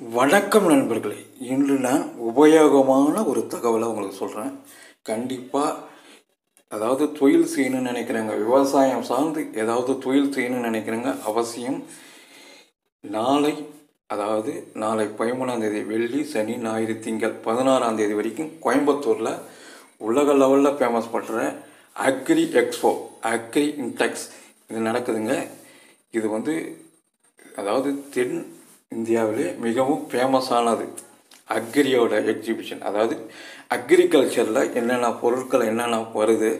வணக்கம் நண்பர்களே. இன்று நான் உபயோகமான ஒரு தகவலை உங்களுக்கு சொல்கிறேன் கண்டிப்பாக அதாவது தொழில் செய்யணும்னு நினைக்கிறேங்க விவசாயம் சார்ந்து ஏதாவது தொழில் செய்யணும்னு நினைக்கிறேங்க அவசியம். நாளை அதாவது நாளை பதிமூணாம் தேதி வெள்ளி சனி ஞாயிறு திங்கள் பதினாறாம் தேதி வரைக்கும் கோயம்புத்தூரில் உலக லெவலில் ஃபேமஸ் பண்ணுற அக்ரி எக்ஸ்போ அக்ரி இன்டெக்ஸ் இது நடக்குதுங்க. இது வந்து அதாவது தென் இந்தியாவிலே மிகவும் ஃபேமஸானது அக்ரியோட எக்ஸிபிஷன் அதாவது அக்ரிகல்ச்சரில் என்னென்ன பொருட்கள் என்னென்ன வருது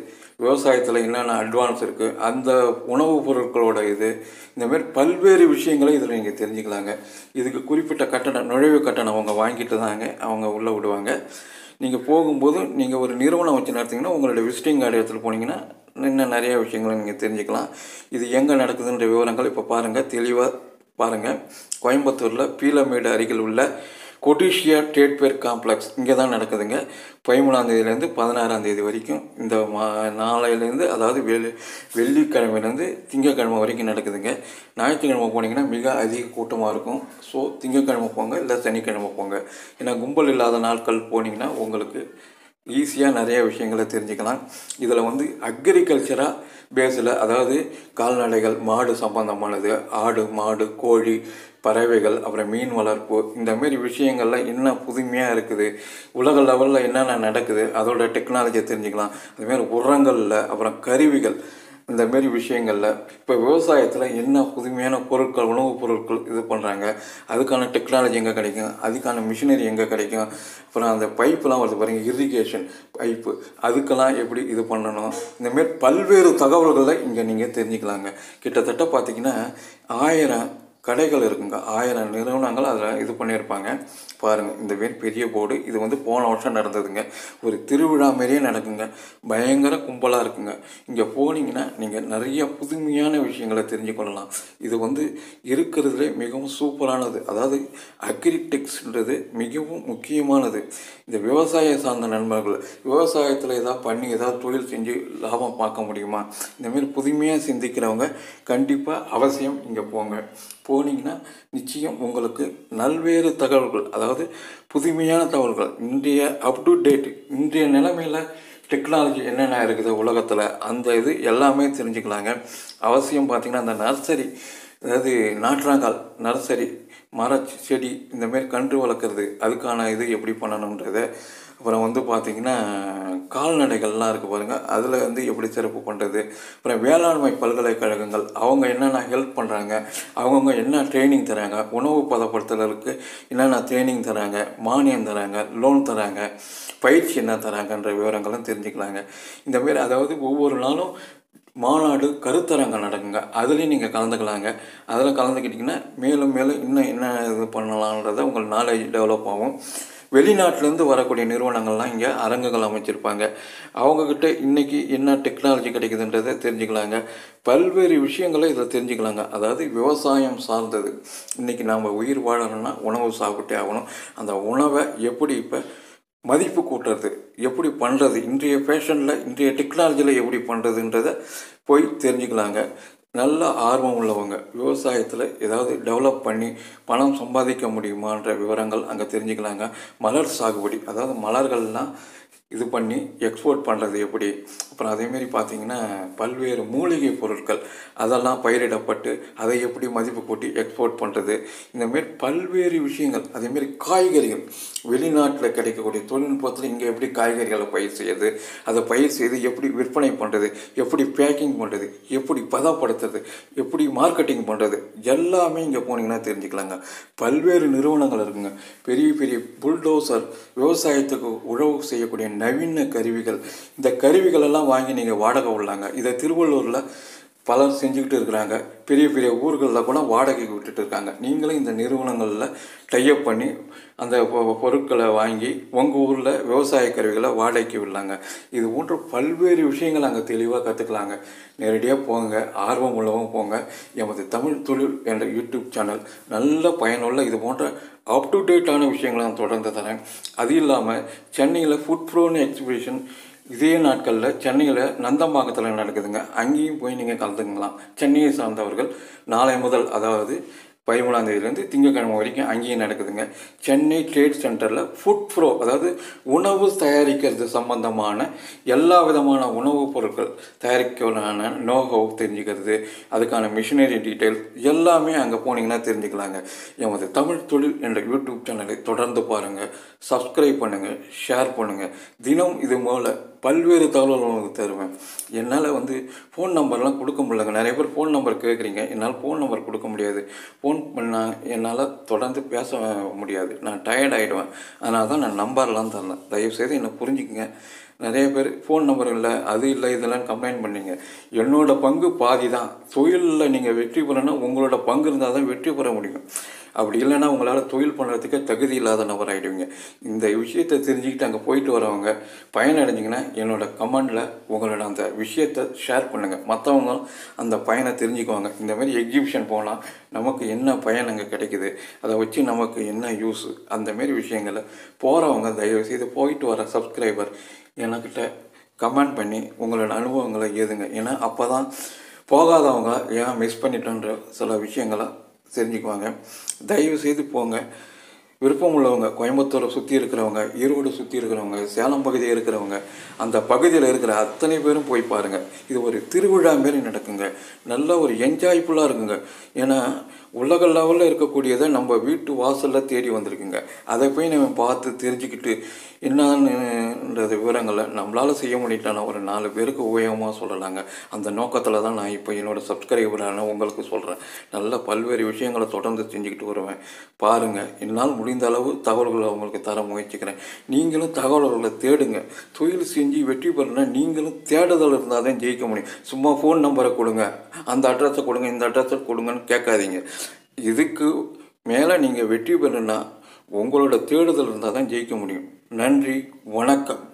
விவசாயத்தில் என்னென்ன அட்வான்ஸ் இருக்குது அந்த உணவுப் பொருட்களோட இது இந்தமாரி பல்வேறு விஷயங்களை இதில் நீங்கள் தெரிஞ்சுக்கலாங்க. இதுக்கு குறிப்பிட்ட கட்டணம் நுழைவு கட்டணம் அவங்க வாங்கிட்டு தாங்க அவங்க உள்ளே விடுவாங்க. நீங்கள் போகும்போது நீங்கள் ஒரு நிறுவனம் வச்சு நடத்திங்கன்னா உங்களுடைய விசிட்டிங் கார்டு எடுத்துகிட்டு போனீங்கன்னா இன்னும் நிறைய விஷயங்களை நீங்கள் தெரிஞ்சுக்கலாம். இது எங்கே நடக்குதுன்ற விவரங்கள் இப்போ பாருங்கள் தெளிவாக பாருங்கள் கோயம்புத்தூரில் பீலமேடு அருகில் உள்ள கொடிஷியா டேட் ஃபேர் காம்ப்ளெக்ஸ் இங்கே தான் நடக்குதுங்க பதிமூணாந்தேதியிலேருந்து பதினாறாந்தேதி வரைக்கும் இந்த மா நாளையிலேருந்து அதாவது வெள்ளி வெள்ளிக்கிழமையிலேருந்து திங்கக்கிழமை வரைக்கும் நடக்குதுங்க. ஞாயிற்றுக்கிழமை போனீங்கன்னா மிக அதிக கூட்டமாக இருக்கும். ஸோ திங்கக்கிழமை போங்க இல்லை சனிக்கிழமை போங்க. ஏன்னா கும்பல் இல்லாத நாட்கள் போனீங்கன்னா உங்களுக்கு ஈஸியாக நிறைய விஷயங்களை தெரிஞ்சுக்கலாம். இதில் வந்து அக்ரிகல்ச்சராக பேஸில் அதாவது கால்நடைகள் மாடு சம்பந்தமானது ஆடு மாடு கோழி பறவைகள் அப்புறம் மீன் வளர்ப்பு இந்தமாரி விஷயங்கள்லாம் என்ன புதுமையாக இருக்குது. உலக லெவலில் என்னென்ன நடக்குது அதோட டெக்னாலஜியை தெரிஞ்சுக்கலாம். அதுமாரி உரங்களில் அப்புறம் கருவிகள் இந்த மாரி விஷயங்களில் இப்போ விவசாயத்தில் என்ன புதுமையான பொருட்கள் உணவுப் பொருட்கள் இது பண்ணுறாங்க அதுக்கான டெக்னாலஜி எங்கே கிடைக்கும்? அதுக்கான மிஷினரி எங்கே கிடைக்கும்? அப்புறம் அந்த பைப்பெலாம் வருது பாருங்கள் இரிகேஷன் பைப்பு அதுக்கெல்லாம் எப்படி இது பண்ணணும்? இந்தமாரி பல்வேறு தகவல்களை இங்கே நீங்கள் தெரிஞ்சுக்கலாங்க. கிட்டத்தட்ட பார்த்தீங்கன்னா ஆயிரம் கடைகள் இருக்குங்க. ஆயிரம் நிறுவனங்கள் அதில் இது பண்ணியிருப்பாங்க. பாருங்கள் இந்த மாரி பெரிய போர்டு இது வந்து போன வருஷம் நடந்ததுங்க. ஒரு திருவிழா மாரியே நடக்குங்க. பயங்கர கும்பலாக இருக்குங்க. இங்கே போனீங்கன்னா நீங்கள் நிறைய புதுமையான விஷயங்களை தெரிஞ்சுக்கொள்ளலாம் இது வந்து இருக்கிறதுலே மிகவும் சூப்பரானது. அதாவது அக்ரிடெக்ஸ்ன்றது மிகவும் முக்கியமானது. இந்த விவசாய சார்ந்த நண்பர்கள் விவசாயத்தில் ஏதாவது பண்ணி ஏதாவது தொழில் செஞ்சு லாபம் பார்க்க முடியுமா? இந்தமாரி புதுமையாக சிந்திக்கிறவங்க கண்டிப்பாக அவசியம் இங்கே போங்க. போ போனீங்கன்னா நிச்சயம் உங்களுக்கு நல்வேறு தகவல்கள் அதாவது புதுமையான தகவல்கள் இன்றைய அப் டு டேட் இன்றைய நிலைமையில் டெக்னாலஜி என்னென்ன இருக்குது உலகத்தில் அந்த இது எல்லாமே தெரிஞ்சுக்கலாங்க. அவசியம் பார்த்திங்கன்னா அந்த நர்சரி அதாவது நாற்றாங்கால் நர்சரி மர செடி இந்தமாரி கன்று வளர்க்குறது அதுக்கான இது எப்படி பண்ணணுன்றதை அப்புறம் வந்து பார்த்திங்கன்னா கால்நடைகள்லாம் இருக்குது பாருங்கள் அதில் வந்து எப்படி சிறப்பு பண்ணுறது அப்புறம் வேளாண்மை பல்கலைக்கழகங்கள் அவங்க என்னென்ன ஹெல்ப் பண்ணுறாங்க அவங்கவுங்க என்ன ட்ரைனிங் தராங்க? உணவு பதப்படுத்துதலுக்கு என்னென்ன ட்ரைனிங் தராங்க? மானியம் தராங்க? லோன் தராங்க? பயிற்சி என்ன தராங்கன்ற விவரங்களும் தெரிஞ்சுக்கலாங்க. இந்தமாரி அதாவது ஒவ்வொரு நாளும் மாநாடு கருத்தரங்கம் நடக்குங்க. அதுலேயும் நீங்கள் கலந்துக்கலாங்க. அதில் கலந்துக்கிட்டிங்கன்னா மேலும் மேலும் இன்னும் என்ன இது பண்ணலான்றதை உங்கள் நாலேஜ் டெவலப் ஆகும். வெளிநாட்டிலேருந்து வரக்கூடிய நிறுவனங்கள்லாம் இங்கே அரங்குகள் அமைச்சிருப்பாங்க. அவங்கக்கிட்ட இன்றைக்கி என்ன டெக்னாலஜி கிடைக்குதுன்றதை தெரிஞ்சுக்கலாங்க. பல்வேறு விஷயங்களை இதில் தெரிஞ்சுக்கலாங்க. அதாவது விவசாயம் சார்ந்தது. இன்றைக்கி நாம் உயிர் வாழணும்னா உணவு சாப்பிட்டே ஆகணும். அந்த உணவை எப்படி இப்போ மதிப்பு கூட்டுறது? எப்படி பண்ணுறது இன்றைய ஃபேஷனில் இன்றைய டெக்னாலஜியில் எப்படி பண்ணுறதுன்றதை போய் தெரிஞ்சுக்கலாங்க. நல்ல ஆர்வம் உள்ளவங்க. விவசாயத்தில் ஏதாவது டெவலப் பண்ணி பணம் சம்பாதிக்க முடியுமான்ற விவரங்கள் அங்கே தெரிஞ்சுக்கலாங்க. மலர் சாகுபடி அதாவது மலர்கள்லாம் இது பண்ணி எக்ஸ்போர்ட் பண்ணுறது எப்படி? அப்புறம் அதேமாரி பார்த்திங்கன்னா பல்வேறு மூலிகை பொருட்கள் அதெல்லாம் பயிரிடப்பட்டு அதை எப்படி மதிப்பு கூட்டி எக்ஸ்போர்ட் பண்ணுறது இந்தமாரி பல்வேறு விஷயங்கள் அதேமாரி காய்கறிகள். வெளிநாட்டில் கிடைக்கக்கூடிய தொழில்நுட்பத்தில் இங்கே எப்படி காய்கறிகளை பயிர் செய்யுது அதை பயிர் செய்து எப்படி விற்பனை பண்ணுறது எப்படி பேக்கிங் பண்ணுறது எப்படி பதப்படுத்துறது? எப்படி மார்க்கெட்டிங் பண்ணுறது எல்லாமே இங்கே போனீங்கன்னா தெரிஞ்சுக்கலாங்க. பல்வேறு நிறுவனங்கள் இருக்குங்க. பெரிய பெரிய புல்டோசர் விவசாயத்துக்கு உழவு செய்யக்கூடிய நவீன கருவிகள். இந்த கருவிகளெல்லாம் வாங்கி நீங்கள் வாடகை விடலாங்க. இதை திருவள்ளூரில் பலர் செஞ்சுக்கிட்டு இருக்கிறாங்க. பெரிய பெரிய ஊர்களில் கூட வாடகைக்கு விட்டுட்டு இருக்காங்க. நீங்களும் இந்த நிறுவனங்களில் டைப் பண்ணி அந்த பொருட்களை வாங்கி உங்கள் ஊரில் விவசாய கருவிகளை வாடகைக்கு விடலாங்க. இது போன்ற பல்வேறு விஷயங்கள் அங்கே தெளிவாக கற்றுக்கலாங்க நேரடியாக போங்க. ஆர்வம் உள்ளவங்க போங்க. எமது தமிழ் தொழில் என்ற யூடியூப் சேனல் நல்ல பயனுள்ள இது போன்ற அப் டு டேட்டான விஷயங்களை நான் தொடர்ந்து தரேன். அது இல்லாமல் சென்னையில் ஃபுட் ப்ரோன்னு எக்ஸிபிஷன் இதே நாட்களில் சென்னையில் நந்தம்பாக்கத்தில் நடக்குதுங்க? அங்கேயும் போய் நீங்கள் கலந்துக்கலாம் சென்னையை சார்ந்தவர்கள் நாளை முதல் அதாவது பதிமூணாம் தேதியிலேருந்து திங்கக்கிழமை வரைக்கும் அங்கேயும் நடக்குதுங்க. சென்னை ட்ரேட் சென்டரில் ஃபுட் ப்ரோ அதாவது உணவு தயாரிக்கிறது சம்பந்தமான எல்லா விதமான உணவுப் பொருட்கள் தயாரிக்கிறதான நோஹவ் தெரிஞ்சுக்கிறது. அதுக்கான மிஷினரி டீட்டெயில்ஸ் எல்லாமே அங்கே போனீங்கன்னா தெரிஞ்சுக்கலாங்க. எமது தமிழ் தொழில் என்ற யூடியூப் சேனலை தொடர்ந்து பாருங்கள் சப்ஸ்கிரைப் பண்ணுங்கள் ஷேர் பண்ணுங்கள் தினம் இது போல் பல்வேறு தகவல்கள் உங்களுக்கு தருவேன். என்னால் வந்து ஃபோன் நம்பர்லாம் கொடுக்க முடியலங்க. நிறைய பேர் ஃபோன் நம்பர் கேட்குறீங்க என்னால் ஃபோன் நம்பர் கொடுக்க முடியாது. ஃபோன் பண்ணால் என்னால் தொடர்ந்து பேச முடியாது. நான் டயர்ட் ஆகிடுவேன் அதனால தான் நான் நம்பர்லாம் தரேன் தயவுசெய்து என்னை புரிஞ்சுக்குங்க. நிறைய பேர் ஃபோன் நம்பர் இல்லை அது இல்லை இதெல்லாம் கம்ப்ளைண்ட் பண்ணீங்க. என்னோட பங்கு பாதி தான். தொழிலில் நீங்கள் வெற்றி பெறணும் உங்களோட பங்கு இருந்தால் தான் வெற்றி பெற முடியும். அப்படி இல்லைன்னா உங்களால் தொழில் பண்ணுறதுக்கே தகுதி இல்லாத நபர் ஆகிடுவீங்க இந்த விஷயத்தை தெரிஞ்சுக்கிட்டு அங்கே போயிட்டு வரவங்க பயனடைஞ்சிங்கன்னா என்னோடய கமெண்டில் உங்களோட அந்த விஷயத்தை ஷேர் பண்ணுங்கள் மற்றவங்க அந்த பயனை தெரிஞ்சுக்குவாங்க. இந்த மாதிரி எக்ஸிபிஷன் போனால் நமக்கு என்ன பயன் அங்கே கிடைக்குது? அதை வச்சு நமக்கு என்ன யூஸ் அந்தமாரி விஷயங்களை போகிறவங்க தயவுசெய்து போயிட்டு வர சப்ஸ்கிரைபர் எனக்கிட்ட கமெண்ட் பண்ணி உங்களோட அனுபவங்களை எழுதுங்க. ஏன்னா அப்போ தான் போகாதவங்க ஏன் மிஸ் பண்ணிட்டோன்ற சில விஷயங்களை தெரிஞ்சுக்குவாங்க. தயவு செய்து போங்க. விருப்பம் உள்ளவங்க கோயம்புத்தூரை சுற்றி இருக்கிறவங்க ஈரோடு சுற்றி இருக்கிறவங்க சேலம் பகுதியில் இருக்கிறவங்க அந்த பகுதியில் இருக்கிற அத்தனை பேரும் போய் பாருங்கள் இது ஒரு திருவிழா மாரி நடக்குங்க. நல்ல ஒரு என்ஜாய்ஃபுல்லாக இருக்குங்க. ஏன்னா உலக லெவலில் இருக்கக்கூடியதை நம்ம வீட்டு வாசலில் தேடி வந்திருக்குங்க. அதை போய் நம்ம பார்த்து தெரிஞ்சுக்கிட்டு என்னன்றது விவரங்களை நம்மளால் செய்ய முடியலன்னா ஒரு நாலு பேருக்கு உபயோகமாக சொல்லலாங்க. அந்த நோக்கத்தில் தான் நான் இப்போ என்னோடய சப்ஸ்கிரைபரான உங்களுக்கு சொல்கிறேன் நல்ல பல்வேறு விஷயங்களை தொடர்ந்து செஞ்சுக்கிட்டு வருவேன். பாருங்கள் என்னால் முடிந்த அளவு தகவல்களை உங்களுக்கு தர முயற்சிக்கிறேன். நீங்களும் தகவல்களை தேடுங்க. தொழில் செஞ்சு வெற்றி பெறணும்னா நீங்களும் தேடுதல் இருந்தால் தான் ஜெயிக்க முடியும். சும்மா ஃபோன் நம்பரை கொடுங்க. அந்த அட்ரஸை கொடுங்க இந்த அட்ரஸை கொடுங்கன்னு கேட்காதீங்க. இதுக்கு மேலே நீங்கள் வெற்றி பெறணும்னா உங்களோட தேடுதல் இருந்தால் தான் ஜெயிக்க முடியும். நன்றி வணக்கம்.